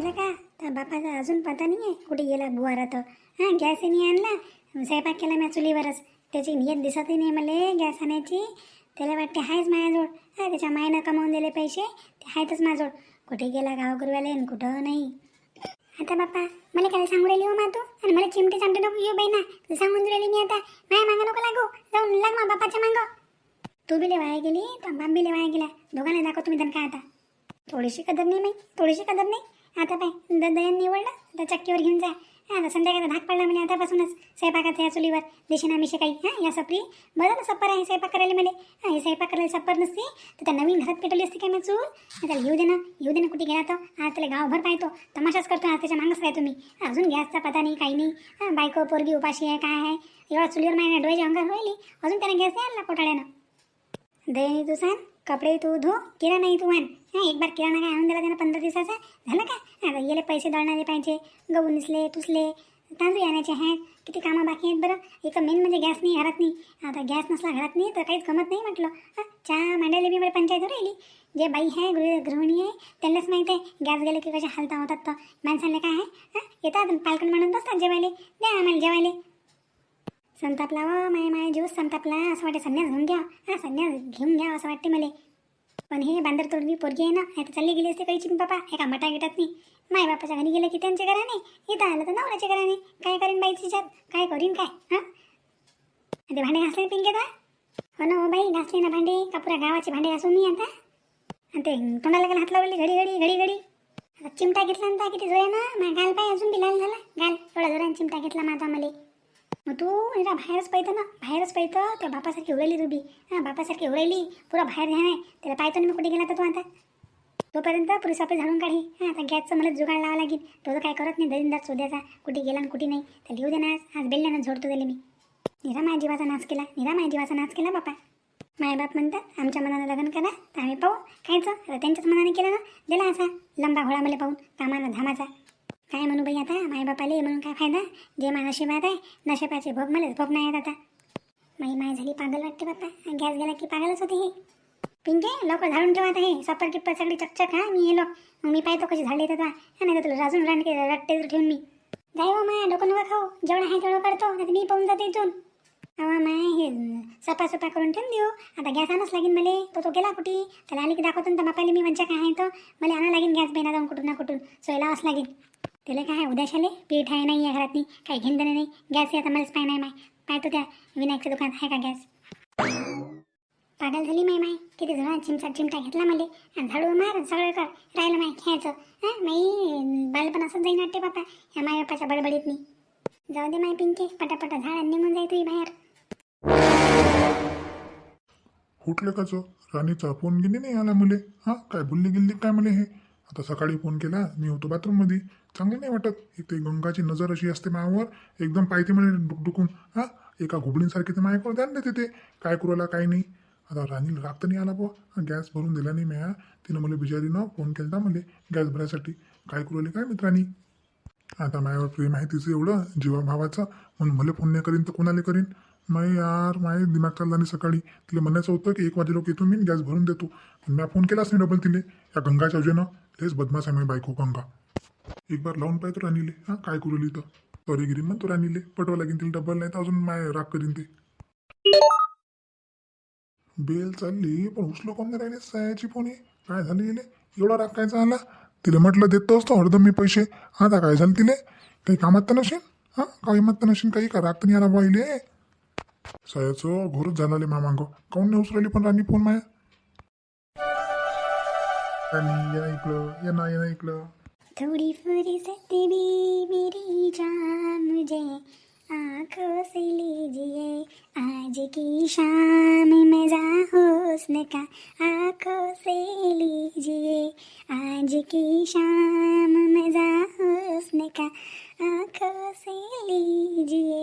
पाहिलं का? तर बापाचा अजून पता नाही आहे कुठे गेला बुवारा तर हां गॅस नाही आणला. स्वयंपाक केला मी चुलीवरच. त्याची नियत दिसतही नाही मला गॅस आणायची. त्याला वाटते आहेच माझ्याजवळ. हा त्याच्या मायनं कमावून दिले पैसे. ते आहेतच माझ्याजवळ. कुठे गेला गावगुरवाले आणि कुठं नाही. आता बाप्पा मला काय सांगू राहिली हो मा तू? आणि मला चिमटे चामटे नको येऊ बाई ना तू सांगून राहिली मी आता. माया मागं नको लागू. जाऊन लाग मा बापाच्या मागं. तू बिले वाया गेली तर बाप बिले वाया गेला. दोघांना दाखव तुम्ही तर काय आता. थोडीशी कदर नाही माही थोडीशी कदर नाही. आता पाय द दयन निवडलं तर चक्कीवर घेऊन जा. आता संध्याकाळचा धाक पडला म्हणे आतापासूनच स्वयंपाकाचा या चुलीवर. देशीन आम्ही काही. हां या सपरी. बरं ना सप्पर आहे स्वयंपाक करायला मला हां हे स्वयंपाक करायला सप्पर नसते तर त्या नवीन घरात पेटवली असते काय मग चूल? आता येऊ दे ना येऊ दे ना कुठे गेला तो? आज त्याला गावभर पाहतो. तमाशाच करतो आज त्याच्या मागंच काय तुम्ही अजून गॅसचा पता नाही काही नाही. हां बायको पोरगी उपाशी आहे काय आहे? एवढा चुलीवर माझ्या डोळ्याची अंगार होईल अजून त्याने गॅस नाही आणला कोटाळ्यानं दही तू सांग. कपडे तू धू किराणा नाही तू आण. हां एक बार किराणा काय आणून दिला त्यानं पंधरा दिवसाचा. झालं का? अगं गेले पैसे दळणारे पाहिजे गहू निसले तुसले तांदूळ आणायचे आहेत. किती कामं बाकी आहेत बरं? इथं मेन म्हणजे गॅस नाही घरात नाही. आता गॅस नसला घरात नाही तर काहीच गमत नाही म्हटलं. हां चहा मांडायला बी मला पंचायत राहिली. जे बाई आहे गृह गृहिणी आहे त्यांनाच माहीत आहे गॅस गेले की कशा हालता होतात तर. माणसांना काय आहे? हां येतात पालकन म्हणून बसतात जेवायले. द्या आम्हाला जेवायले. संतापला व माय माय जीव संतापला असं वाटते संन्यास घेऊन घ्या. हा संन्यास घेऊन घ्या असं वाटते मला. पण हे बांदर तोडवी पोरगी आहे ना आता चालली गेली असते काही चिंग बापा एका मटा गिटात नाही. माय बापाच्या घरी गेलं की त्यांच्या घराने इथं आलं तर नवऱ्याच्या घराने. काय करीन बाई तिच्यात काय करीन काय? हां? ते भांडे घासले पिंके का हो ना हो बाई घासले ना भांडे. का पुरा गावाचे भांडे घासून मी आता. आणि ते तोंडाला गेला हात लावली घडी घडी घडी घडी. आता चिमटा घेतला ना किती जोया ना मग गाल पाय अजून बी लाल झाला. गाल थोडा जोराने चिमटा घेतला माझा मला. मग तू म्हणजे बाहेरच पाहिजे ना बाहेरच पाहिजे त्या बापासारखी उडाली तू बी. हां बापासारखी उडाली पुरा बाहेर घ्या नाही त्याला पाहतो ना मी कुठे गेला तर तू आता. तोपर्यंत पुरी सापे झाडून काढी. हां आता गॅसचं मला जुगाड लावा लागेल. तो तर काय करत नाही दरिंदार चोद्याचा कुठे गेला आणि कुठे नाही. तर लिहू दे ना आज. आज बेल्ल्यानं झोडतो त्याला मी. निरा माझ्या जीवाचा नाच केला. निरा माझ्या जीवाचा नाच केला बापा. मायबाप म्हणतात आमच्या मनानं लग्न करा तर आम्ही पाहू. खायचं? त्यांच्याच मनाने केलं ना? दिला असा लंबा घोळा मला पाहून. कामाला धामाचा. काय म्हणू बाई आता? मायबापाले म्हणून काय फायदा? जे मा नशिबात आहे नशिबाचे भोग मलाच भोग नाही येत आता. माई माय झाली पागल वाटते बाप्पा. गॅस गेला की पागलच होते हे. पिंके लवकर झाडून ठेवा आता हे सपर किप्पर सगळी चकचक हा मी येलो मग मी पाहतो कशी झाडली येतात नाही तर तुला राजून रांडके रट्टे ठेवून मी. जाय हो माया डोकं नका खाऊ. जेवढं आहे तेवढं करतो. नाही मी पाहून जाते इथून. अवा माय हे सपा सपा करून ठेवून देऊ. आता गॅस आणाच लागेल मला. तो तो गेला कुठे? त्याला आली की दाखवतो ना बापाले मी म्हणजे काय आहे तर मला आणा लागेल गॅस बेना जाऊन कुठून ना कुठून. सोयलावाच लागेल. त्याला काय आहे उद्याशाले पीठ आहे नाही या घरात काही घेणं नाही? गॅस आता मलाच पाय नाही माय. पाय तो त्या विनायकच्या दुकानात आहे का गॅस? पागल झाली माय माय. किती जण चिमचा चिमटा घेतला मला. आणि झाडू मार सगळं कर. राहिलं माय खेळायचं. हां? माई बालपण असंच जाईन वाटते बापा. ह्या माय बापाच्या बडबडीत मी जाऊ दे माय पिंके. पटापटा झाड निघून जाय तुझी बाहेर. कुठलं कसं जो? राणीचा फोन गेली नाही आला मुले? हां? काय बोलली गेली काय मुले हे? आता सकाळी फोन केला मी होतो बाथरूममध्ये. चांगलं नाही वाटत. एक ते गंगाची नजर अशी असते मायावर. एकदम पाहिजे म्हणे डुकडुकून हां एका घुबडींसारखी ते माझ्याकडे ध्यान देते ते. काय करू काय नाही. आता राणीला राग तर नाही आला बुवा. गॅस भरून दिला नाही म्या. तिनं मला बिजारीनं फोन केला मला गॅस भरायसाठी. काय करू काय मित्रांनी? आता माझ्यावर प्रेम आहे तिचं एवढं जीवा भावाचं म्हणून मला फोन नाही करीन तर कोणाला करीन? नाही यार माझे दिमाग चालला नाही सकाळी. तिला म्हणायचं होतं की एक वाजे लोक येतो मी गॅस भरून देतो. पण मी फोन केलाच नाही डबल तिले या गंगाच्या अजून तेच बदमाश आहे माझी बायको गंगा. एक बार लावून पाहतो राणीले हां काय करू लिहित? सॉरी गिरी म्हणतो राणीले. पटवा लागेल तिला डबल नाही तर अजून माय राग करीन ते. बेल चालली पण उचलो कोण नाही राहिले सायाची फोन काय झाली गेले एवढा राग काय झाला तिला म्हटलं देतो असतो हरदम मी पैसे. आता काय झालं तिले? काही कामात तर नसेल? हां काही मत तर नसेल काही का? राग तर नाही आला बाईले सायाचं घोरच झालं मामांग. काऊन नाही उचलली पण राणी फोन माया? राणी या इकडं या ना या ना इकडं थोड़ी फुर्सत भी मेरी जान मुझे आंखों से लीजिए आज की शाम मजा हुस्न का आंखों से लीजिए आज की शाम मजा हुस्न का आंखों से लीजिए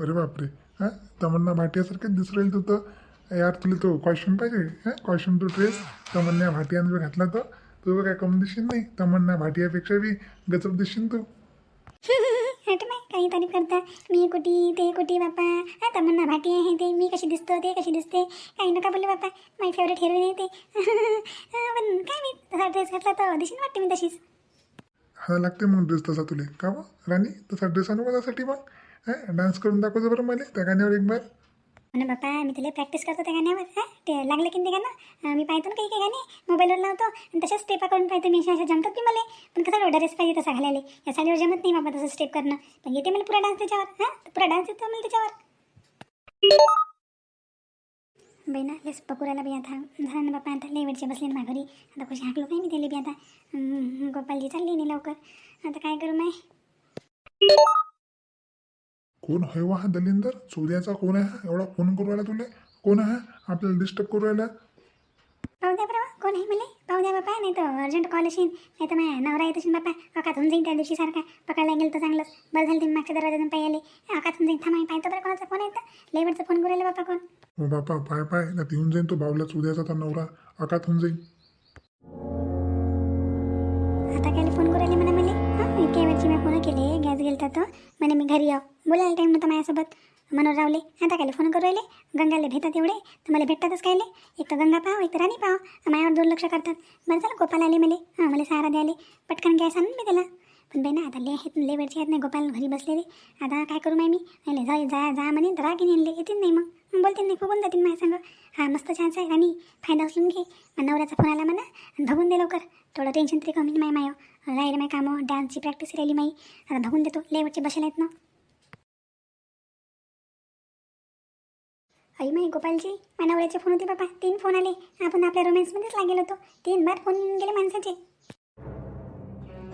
अरे बापरे हां तमन्ना भाटियासारखंच दिसू राहील तू तर यार तुला तो कॉस्ट्युम पाहिजे. हां? कॉस्ट्युम तो ड्रेस तमन्ना भाटियानं जर घातला तर तुझं काय कमी दिसशील नाही? तमन्ना भाटियापेक्षा बी गचप दिसशील तू. हट माय काही तारीफ करता. मी कुटी ते कुटी बापा? हा? तमन्ना भाटी आहे ते. मी कशी दिसतो ते कशी दिसते? काही नका बोलले बापा. माय फेवरेट हिरोईन आहे ते. पण काय मी तसा ड्रेस घातला तर दिशीन वाटते मी तशीच. हा लागते मग ड्रेस तसा तुले. का मग राणी तसा ड्रेस आणू माझ्यासाठी मग? हा? डान्स करून दाखवतो बरं मला. त्या गाण्यावर एक बार. म्हणून बाप्पा मी तुला प्रॅक्टिस करतो त्या गाण्यावर हा? ते लागलं की नाही ते गाणं? मी पाहतो ना काही काही गाणे मोबाईलवर लावतो आणि तशाच स्टेपा करून पाहतो मी अशा अशा जमतात की मला? पण कसं ड्रेस पाहिजे तसा घालायला? या साडीवर जमत नाही बाबा तसं स्टेप करणं. पण येते मला पुरा डान्स त्याच्यावर हां? पुरा डान्स येतो मला त्याच्यावर. बाई ना लेस पकुराला बी आता. झालं ना बाप्पा आता लई वेळचे बसले ना घरी. आता कशी हाकलो काय मी त्याला बी आता. गोपालजी चालली नाही लवकर. आता काय करू माय? कोण आहे वा हा दलिंदर? चोद्याचा कोण आहे हा? एवढा फोन करू राहिला तुले? कोण आहे आपल्याला डिस्टर्ब करू राहिला? पाहू द्या बरं कोण आहे मला? पाहू द्या बापा नाही तर अर्जंट कॉल येशील नाही तर माझ्या नवरा येत असेल बापा अकात होऊन जाईन त्या दिवशी सारखा. पकडायला गेलं तर चांगलंच. बरं झालं तुम्ही मागच्या दरवाजातून पाय आले. अकात होऊन जाईन. थांबा पाहतो बरं कोणाचा फोन येतं लई वेळचा फोन करू राहिला बापा कोण? हो बापा पाय पाय. ना येऊन जाईन तो बावला चोद्याचा तर नवरा. अकात होऊन जाईन. आता काय फोन करू राहिले म्हणा मला? हां इतक्या वेळची मी फोन केले. गॅस गेलता तर म्हणे मी घरी याव. बोलायला टाईम होता माझ्यासोबत मनोहर रावले आता काय फोन करू राहिले? गंगाला भेटतात एवढे? तर मला भेटतातच कायले? एक तर गंगा पाव एक तर राणी पाव. माझ्यावर दुर्लक्ष करतात. बरं झालं गोपाल आले मला हां मला सहारा द्याले. पटकन गॅस आणून मी त्याला. पण बाई ना आता ले आहेत ले वेळचे आहेत नाही गोपाल घरी बसलेले. आता काय करू माय मी नाही जा जा जा म्हणे तर रागी नेले येतील नाही मग. बोलतील नाही फुगून जातील माझ्या सांग हा मस्त चान्स आहे राणी. फायदा उचलून घे. मग नवऱ्याचा फोन आला म्हणा आणि भगून दे लवकर. थोडं टेन्शन तरी कमी माय मायो राहिले माय कामं डान्सची प्रॅक्टिस राहिली माई. आता भगून देतो लेवटचे बसेल आहेत ना. आई माई गोपालजी माझ्या नवऱ्याचे फोन होते बाबा. तीन फोन आले. आपण आपल्या रोमॅन्समध्येच लागेल होतो. तीन बार फोन येऊन गेले माणसाचे.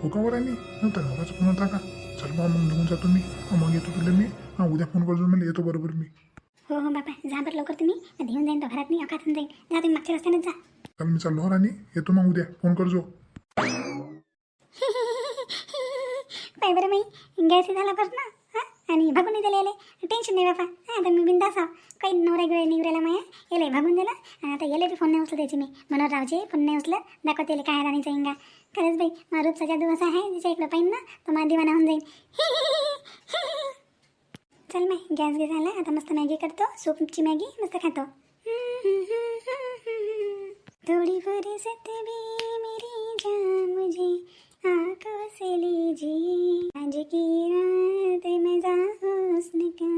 हो का नंतर नवराचा फोन होता का? चल बा मग निघून जातो मी. हा, मग येतो तुला मी. हा उद्या फोन करतो मला येतो बरोबर मी. हो हो बाबा. जा बरं लवकर तुम्ही. मी घेऊन जाईन तो घरात. मी अकात होऊन जाईन. जा तुम्ही मागच्या रस्त्याने जा. चल मी चाललो राणी. येतो मग उद्या. फोन करजो. पाय बरं मी गॅस झाला बरं ना. हां? आणि भागून दिले याले. टेन्शन नाही बाबा हां आता मी बिंदास आहो. काही नवऱ्या गिऱ्या निवऱ्याला माया. याला भागून दिला. आता याला बी फोन नाही उचलत त्याची मी. मनोहर रावचे फोन नाही उचलत. दाखवते याला काय राणीचा इंगा खरंच बाई माझा रूपचा दिवस आहे तिच्या इकडं पाहिजे ना तो माझा दिवाना होऊन जाईल चल माय गॅस घे झाला. आता मस्त मॅगी करतो. सूपची मॅगी मस्त खातो. थोड़ी फुर्सत भी मेरी जा मुझे. आंखों से लीजिए। आज की रात मजा हुस्न का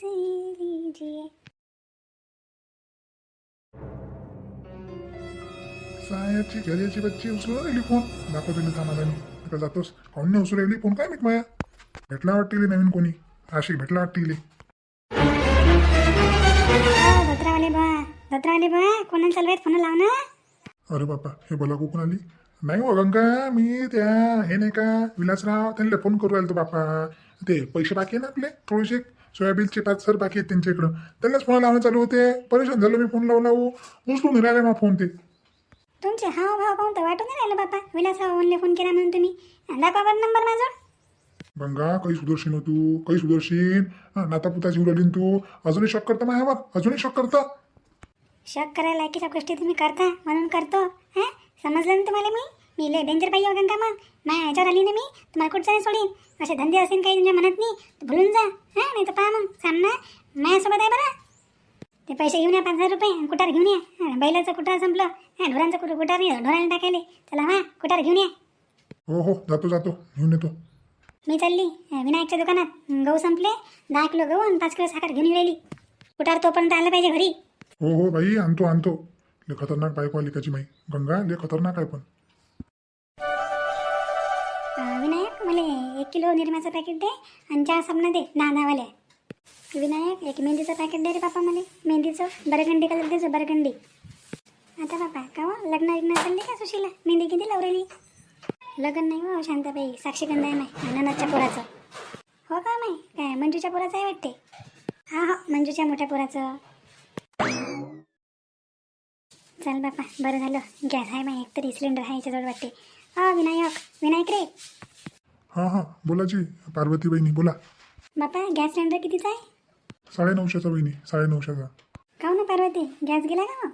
से लीजिए। सायाची बच्ची उचलून राहिली फोन. दाखवतो तिला थांबाला मी आता जातोस. काऊन नाही उचलू राहिली. फोन काय मी माया? भेटला वाटते नवीन कोणी? आशिक भेटला वाटते धत्रावाले बा धत्रावाले बा कोणाला चालवायत फोन लाव ना. अरे बापा हे बोला कुठून आली नाही हो गंगा मी त्या हे नाही का विलासराव त्यांना फोन करू राहिलो तो बापा ते पैसे बाकी आहे ना आपले? थोडेसे सोयाबीनचे पाच सर बाकी आहेत त्यांच्या इकडं त्यांनाच फोन लावणं चालू होते. परेशान झालो मी फोन लावू लावू उचलून राहिले मग फोन ते. तुमचे हाव भाव पाहून तर वाटून नाही राहिलं बापा विलासराव ओनले फोन केला म्हणून तुम्ही. दाखवा बरं नंबर माझा. गंगा काही सुदर्शन हो तू. काही सुदर्शीन. नातापुता जीव राहिली तू. अजूनही शॉक करता माझ्यावर अजूनही शॉक करता? शक करायला लायकीच्या गोष्टी तुम्ही करता म्हणून करतो हां? समजलं ना तुम्हाला मी? मी लय डेंजर पाहिजे वगैरे का मग. माझ्या ह्याच्यावर आली ना मी तुम्हाला कुठचं नाही सोडीन. असे धंदे असतील काही तुमच्या मनात नाही तर भुलून जा. हां नाही तर पहा मग सामना. माझ्यासोबत आहे बरं. ते पैसे घेऊन या पाच हजार रुपये कुठार घेऊन या. बैलाचं कुठार संपलं. हां ढोरांचं कुठं कुठार नाही ढोराला टाकायले. चला हा कुठार घेऊन या. हो हो जातो जातो. घेऊन येतो. मी चालली विनायकच्या दुकानात. गहू संपले. दहा किलो गहू आणि पाच किलो साखर घेऊन राहिली. कुठार तोपर्यंत आलं पाहिजे घरी. हो हो बाई आणतो आणतो. ले खतरनाक बायको आली काची माई. गंगा ले खतरनाक आहे पण. विनायक मला एक किलो निरम्याचं पॅकेट दे आणि चार साबणं दे दहा दहावाल्या विनायक एक मेहंदीचं पॅकेट दे रे पापा मला. मेहंदीचं बरगंडी कलर द्यायचं बरगंडी. आता बापा का लग्न लग्न चालले का सुशीला? मेहंदी किती लावलेली? लग्न नाही हो शांताबाई. साक्षीगंध आहे माय अननाथच्या पोराचं. हो का माय काय मंजूच्या पोराचं आहे वाटते? हा हा मंजूच्या मोठ्या पोराचं. चल बापा बरं झालं. गॅस आहे एक तरी सिलेंडर आहे याच्याजवळ वाटते. हा विनायक विनायक रे. हां हां बोला जी पार्वती बहिणी बोला. बापा गॅस सिलेंडर कितीचा आहे? साडेनऊशेचा बहिणी साडेनऊशेचा. काऊ ना पार्वती? गॅस गेला का मग?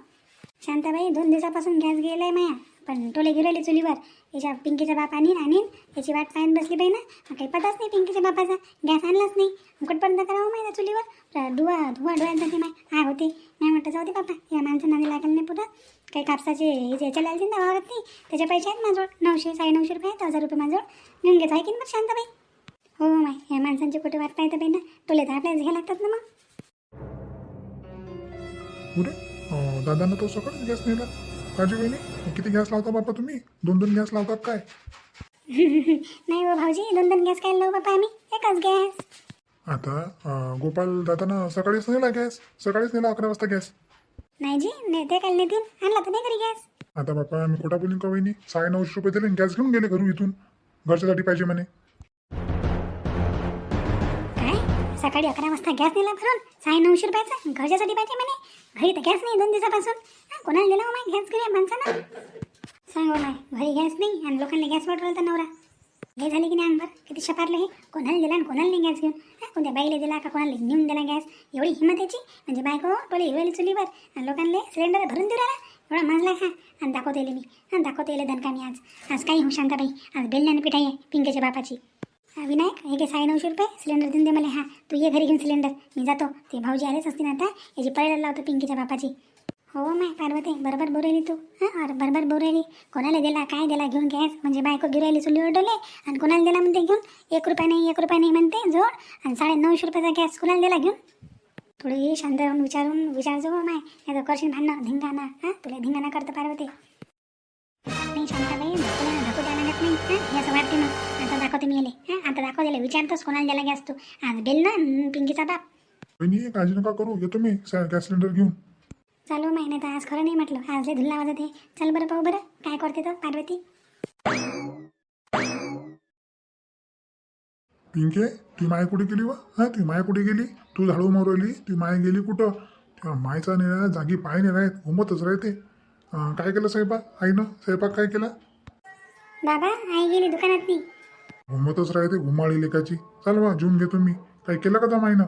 शांताबाई दोन दिवसापासून गॅस गेलाय माया. पण टोले घेऊन चुलीवर. याच्या पिंकीचा बाप आणीन आणीन. याची वाट पाहून बसली बाई ना. मग काही पताच नाही पिंकीच्या बापाचा. गॅस आणलाच नाही. कुठपर्यंत करावं माहिती त्या चुलीवर धुवा धुवा डोळ्यात जाते माय. आग होते. नाही म्हटलं जाऊ दे बापा. या माणसं नादी लागेल नाही पुढं. काही कापसाचे हे जे ना वावरत नाही. त्याच्या पैसे आहेत माझ्याजवळ. नऊशे साडे नऊशे रुपये आहेत हजार रुपये माझ्याजवळ. घेऊन घेतो आहे की मग शांताबाई. हो माय या माणसांची कुठे वाट पाहतं बाई ना. तुला तर घ्यायला लागतात ना मग. दादानं तो सकाळीच गॅस नेला. काजू बहिणी किती गॅस लावता बापा तुम्ही? दोन दोन गॅस लावतात काय? नाही हो भाऊजी दोन दोन गॅस काय लावू बापा आम्ही? एकच गॅस. आता अं, गोपाल दादानं सकाळीच नेला गॅस. सकाळीच नेला अकरा वाजता गॅस. नाही जी नाही ते काय नेतील? आणला तर नाही घरी गॅस. आता बापा मी खोटा बोलीन का वहिनी? साडे नऊशे रुपये दिले आणि गॅस घेऊन गेले घरून इथून. घरच्यासाठी पाहिजे म्हणे. काय? सकाळी अकरा वाजता गॅस नेला भरून साडे नऊशे रुपयाचा? घरच्यासाठी पाहिजे म्हणे? घरी तर गॅस नाही दोन दिवसापासून. कोणाला दिला हो माय गॅस घरी माणसानं सांगू हो माय घरी गॅस नाही आणि लोकांना गॅस वाटवला तर नवरा. हे झाले की नाही अंबर? किती शपारलं हे? कोणाला दिला आणि कोणाला नाही गॅस घेऊन? कोणत्या बाईला दिला का कोणाला नेऊन दिला गॅस? एवढी हिंमत याची? म्हणजे बायको पहिले हिवायला चुलीवर आणि लोकांना सिलेंडर भरून देऊ राहिला एवढा माजला खा. आणि दाखवता येईल मी. आणि दाखवता येईल धनका आज. आज काही होऊ शांताबाई आज बेलण्याने पिठाई आहे पिंकेच्या बापाची. विनायक हे घे साडे नऊशे रुपये सिलेंडर देऊन दे मला. हा तू ये घरी घेऊन सिलेंडर. मी जातो. ते भाऊजी आलेच असतील आता. याची पळायला लावतो पिंकीच्या बापाची. हो माय पार्वती बरोबर बोरेली तू. हां अरे बरोबर बोरेली कोणाला दिला काय दिला घेऊन गॅस म्हणजे बायको गिरायली चुलीवर डोले आणि कोणाला दिला म्हणते घेऊन? एक रुपया नाही एक रुपया नाही म्हणते जोड. आणि साडे नऊशे रुपयाचा गॅस कोणाला दिला घेऊन? थोडी शांत राहून विचारून विचारजो हो माय. नाही तर करशील भांडणं धिंगाणा. हां तुला धिंगाणा करतं पार्वती. नाही शांताबाई तुला धकू द्यायला लागत नाही. हां हे असं वाटते मग दाखवते मी हां आता दाखव दिले विचारतोस कोणाला दिला गॅस तू आज बेल ना पिंकीचा बाप वहिनी काळजी नका करू येतो मी सा- गॅस सिलेंडर घेऊन चालू महिन्यात तर आज खरं नाही म्हटलं आज लय धुल्ला वाजत आहे चल बरं पाहू बरं काय करते तर पार्वती पिंके ती माय कुठे गेली व हां ती माय कुठे गेली तू झाडू मारवली ती माय गेली कुठं त्या मायचा नाही जागी पाय नाही राहत घुमतच राहते अं, काय केलं स्वयंपाक आईनं स्वयंपाक काय केला बाबा आई गेली दुकानात नाही घुमतच राहते घुमाळी लेकाची. चाल वा जेवून घेतो मी काय केलं का मायनं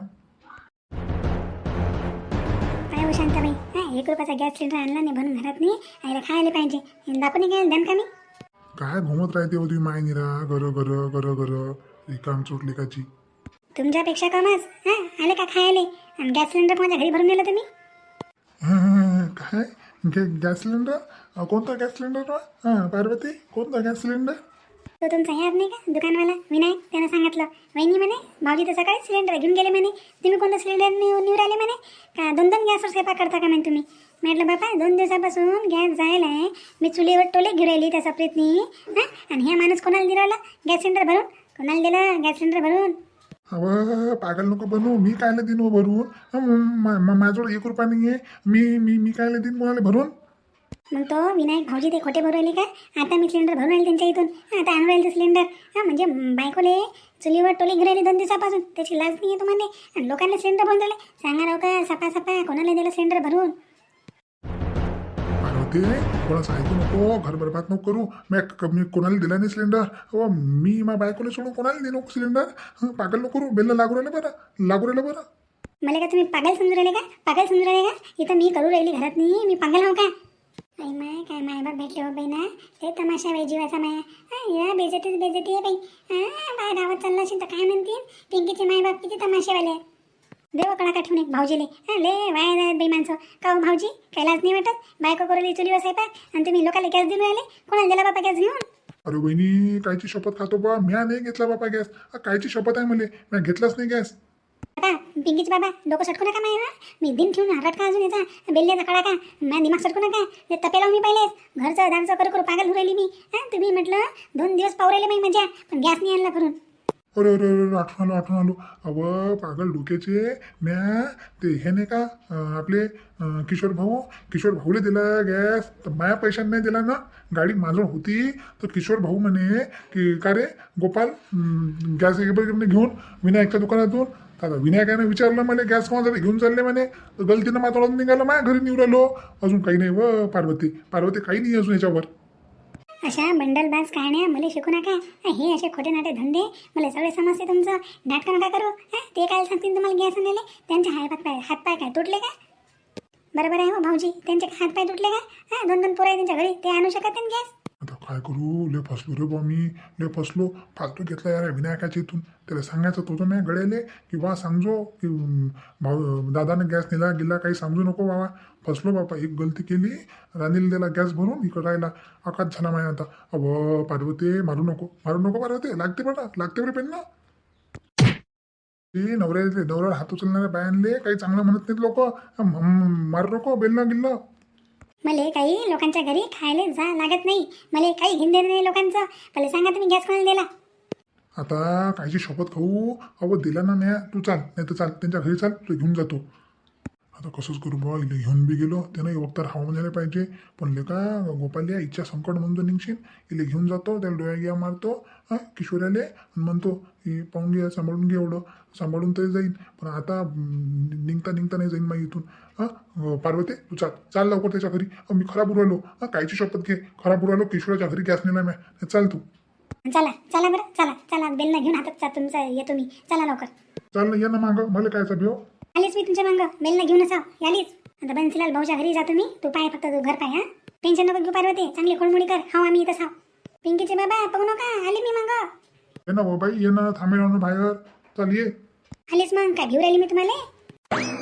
काय हो शांताबाई. हा एक रुपयाचा गॅस सिलेंडर आणला नाही बनून घरात नाही. आईला खायला पाहिजे. दाखवून काय दन का मी काय घुमत राहते होती माय निरा गर गर गर गर. रिकाम चोट लेकाची. तुमच्यापेक्षा कमच हा आले का खायले? आणि गॅस सिलेंडर माझ्या घरी भरून नेलं तुम्ही? हं, काय? Gas cylinder? कोणता गॅस सिलेंडर? हां पार्वती कोणता गॅस सिलेंडर? तो तुमचा याद नाही का? दुकानवाला? विनायक त्यानं सांगितलं. वहिनी म्हणे भाऊजी तर सकाळी सिलेंडर घेऊन गेले म्हणे. तुम्ही कोणतं सिलेंडर निव निवड म्हणे? का दोन दोन गॅसवर स्वयंपाक करता का म्हणे तुम्ही? म्हटलं बापा दोन दिवसापासून गॅस जायला आहे. मी चुलीवर टोले घेऊन राहिली प्रयत्न. हां? आणि ह्या माणूस कोणाला दिला गॅस सिलेंडर भरून? कोणाला दिला गॅस सिलेंडर भरून? अव पागल नको बनू. मी कायला देईन हो भरून? हं, माझ्याजवळ एक रुपया नाही आहे मी मी मी कायला देईन कोणाला भरून? मग तो विनायक भाऊजी ते खोटे भरून राहिले का? आता मी सिलेंडर भरून राहिले त्यांच्या इथून. आता आणून राहिले ते सिलेंडर हां म्हणजे बायकोले चुलीवर टोले घेऊन राहिले दोन दिवसापासून. त्याची लाज नाही आहे तुम्हाला? आणि लोकांना सिलेंडर भरून राहिले. सांगा राव का सपा सपा कोणाला दिलं सिलेंडर भरून? पार्वती कोणाचं ऐकू नको घर बरबाद नको करू. मी क- मी कोणाला दिला नाही सिलेंडर अहो मी मा बायकोला सोडून कोणाला नको सिलेंडर हं, पागल नको करू. बेलला लागू राहिलं बरं. लागू राहिलं बरं. मला का तुम्ही पागल समजू राहिले का? पागल समजू राहिले का? इथं मी करू राहिली घरात नाही. मी पागल हो का? आई माय काय माय बाप भेटले हो बाई ना ते तमाशा बाई जीवाचा माया. हा, या बेजतीच बेजती आहे बाई. हा गावात चालला असेल तर काय म्हणतील? पिंकीचे माय बाप किती तमाशेवाले आहेत. देव कडा ठेवून एक भाऊजीले. हा ले वाया जात बाई माणसं. का हो भाऊजी? कैलाच नाही वाटत? बायको करून चुलीवर स्वयंपाक आणि तुम्ही लोकांना गॅस देऊन राहिले? कोणाला दिला बापा गॅस घेऊन? अरे बहिणी कायची शपथ खातो बा. म्या नाही घेतला बापा गॅस. कायची शपथ आहे मला म्या घेतलाच नाही गॅस. बाबा पिंकीच बाबा डोकं सटकू नका माझ्या मी दिन ठेवून हरट का अजून याचा. बेल्ल्याचा कडा का? माझ्या दिमाग सटकू नका. ते तपेला मी पहिलेच घरचं दारचं करू करू पागल होऊ राहिली मी. तुम्ही म्हटलं दोन दिवस पाहू राहिले मजा पण गॅस नाही आणला करून अरे अरे अरे आठवण आलो आठवण आलो. अव पागल डोक्याचे. म्या ते हे नाही का अं, आपले अं, किशोर भाऊ किशोर भाऊले दिला गॅस. तर माया पैशाने नाही दिला ना? गाडी माझं होती. तर किशोर भाऊ म्हणे की का रे गोपाल अं, गॅस वगैरे घेऊन विनायकच्या दुकानातून तर आता विनायकाने विचारलं म्हणे गॅस कोणासाठी घेऊन चालले म्हणे? तर गलतीनं मातोळून निघालं माझ्या घरी निवडलो. अजून काही नाही व पार्वती. पार्वती काही नाही अजून याच्यावर. अशा बंडलबाज कहाण्या मला शिकू नका. हे असे खोटे नाटे धंदे मला सगळे समजते तुमचं. नाटकं नका करू. हा ते काय सांगतील तुम्हाला गॅस आणले त्यांचे हाय पाय हात पाय काय तुटले का? बरोबर आहे हो भाऊजी. त्यांचे हात पाय तुटले का? हा दोन दोन पोरं आहे त्यांच्या घरी. ते आणू शकत नाही गॅस? काय करू? लय फसलो रे बा मी. लय फसलो. फालतू घेतला यार विनायकाच्या इथून. त्याला सांगायचं तो मी गळेले की बा सांगजो की भाऊ दादानं गॅस नेला गेला काही समजू नको बाबा. फसलो बाबा. एक गलती केली. राणीला दिला गॅस भरून इकडं राहिला. आकाश झाला माझ्या आता अव पार्वती मारू नको. मारू नको पार्वती. लागते बघा लागते बरे पेन ना. ते नवऱ्याले हात उचलणाऱ्या बायांले काही चांगलं म्हणत नाहीत लोक. मारू नको. बेलनं गिल्लं मले काही लोकांच्या घरी खायला जा लागत नाही. मला काही घेऊन देणं नाही लोकांचं. पहिले सांगा तुम्ही गॅस कोणाला दिला? आता कायची शपथ खाऊ. अहो दिला ना नाही तू चाल. नाही तर चाल. त्यांच्या घरी चाल. तू घेऊन जातो. आता कसंच करू बाबा इले घेऊन बी गेलो. त्यानं वक्तार हवामान झाले पाहिजे. पण लेका गोपाल्या इच्छा संकट म्हणून निघशील. इले घेऊन जातो. त्याला डोळ्या घ्या मारतो. हां किशोऱ्याले. आणि म्हणतो की पाहून घ्या सांभाळून घे एवढं. सांभाळून तरी जाईन. पण आता निघता निघता नाही जाईन मग इथून. हां? पार्वती तू चाल चाल लवकर त्याच्या घरी. मी खराब उरालो. हां कायची शपथ घे. खराब उरालो किशोराच्या घरी गॅस नेला म्या. चाल तू. चला चला बरं चला चला. बेलनं घेऊन हातात जा तुमचं येतो मी. चला लवकर. चाल ना ये ना मागं. मला कायचा भेव आलीच मी तुमच्या मागं. बेलनं घेऊनच आहो यालीच. आता बन्सीलाल भाऊच्या घरी जातो मी. तू पाय फक्त तू घर पाय हा? टेन्शन नको घेऊ पार्वती. चांगली खोडमुडी कर. हा आम्ही आहो पिंकीचे बाबा बघू नका. आली मी मागं. ये ना हो बाई. ये ना थांबे बाहेर. चाल ये. आलीच मग. काय घेऊ राहिली मी तुम्हाला?